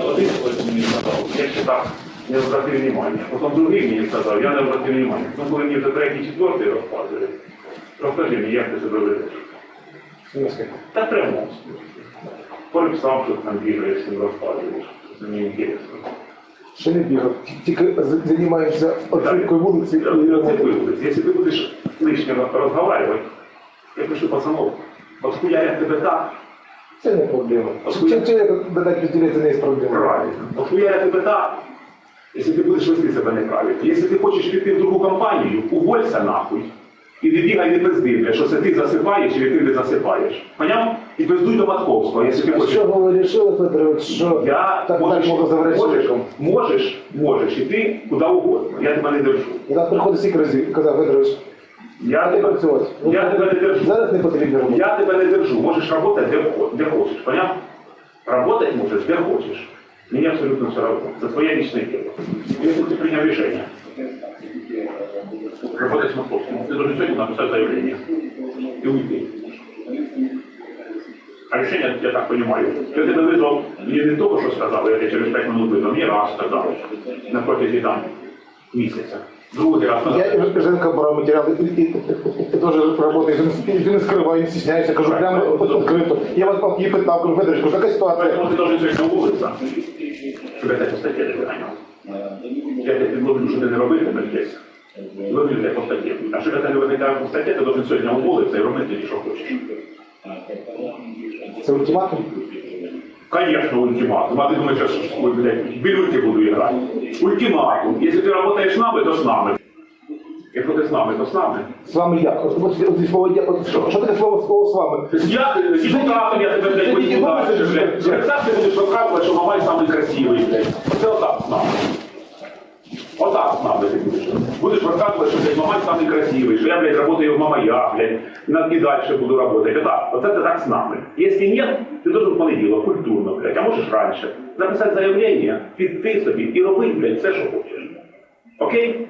Один хтось мені сказав, я так не обратив внимання. Потім другий мені сказав, я не обратив внимання. Ну, коли мені вже третій, четвертий розказує, розкажи мені, як ти себе ведеш. Та прямо. Порипсав, що там бігаєш, всім розказуєш. Це мені інтересно. Ще не бігав, тільки з- займаємося оцінкою вулиці. Якщо ти будеш лишнього розговаривати, я пишу пацанов, хуярять тебе так, Це не проблема. Чим чоловік додати це не є проблема. Правильно. От тебе так, якщо ти будеш вести себе неправильно. Якщо ти хочеш піти в другу компанію, уволься нахуй. І не бігай не пизди, бля, що це ти засипаєш, чи ти не засипаєш. Поняв? І пиздуй до Матковського, якщо ти хочеш. що ви вирішили, Федорович, що Я так можеш, так можна можеш, завершити? можеш, можеш іти куди угодно. Я тебе не держу. І нас приходить стільки разів казав, Федорович, Я а ти тебе, працювати. я тебе не держу. Зараз не потрібно робити. Я тебя не держу. Можешь работать где, хо- где хочешь. Понятно? Работать можешь где хочешь. Мне абсолютно все равно. Это твое личное дело. Если ты принял решение работать с Московским, ты должен сегодня написать заявление и уйти. А решение, я так понимаю, я тебе вызвал не для того, что сказал, я тебе через пять минут вызвал, не раз сказал, на протязі там месяца. Другий раз сказал. Я і Женка брав матеріали і, і, і, і теж працює, він, він не скриває, не стісняється, кажу, прямо відкрито. Я вас її питав, кажу, Федорович, кажу, така ситуація. Поэтому ты должен сегодня уволиться, чтобы это по статье не выгонял. Я тебе предложу, что ты не робив тебе здесь. Вивільте по статті. А що це не виникає по статті, ти должен сьогодні уволитися і робити, що хочеш. Це ультиматум? Конечно, ультиматум. А ты думаешь, сейчас, ой, блядь, бирюльки буду играть. Ультиматум. Если ты работаешь с нами, то с нами. Якщо ти з нами, то з нами. З вами як? От, от, от, слово, я, от, що, що таке слово, слово з вами? Я э, депутатом, я тебе, блядь, Це буду не депутатом, депутат, блядь. це- Представь, ти будеш розказувати, що Мамай самий красивий, блядь. Оце отак з нами. Отак з нами ти будеш. Будеш розказувати, що, блядь, Мамай самий красивий, що я, блядь, работаю в Мамаях, блядь, на- і далі буду работать. Отак. Оце ти так з нами. Якщо ні, ти должен в понеділок, культурно, блядь, а можеш раніше. Написати заявлення, піти собі і робити, блядь, все, що хочеш. Окей?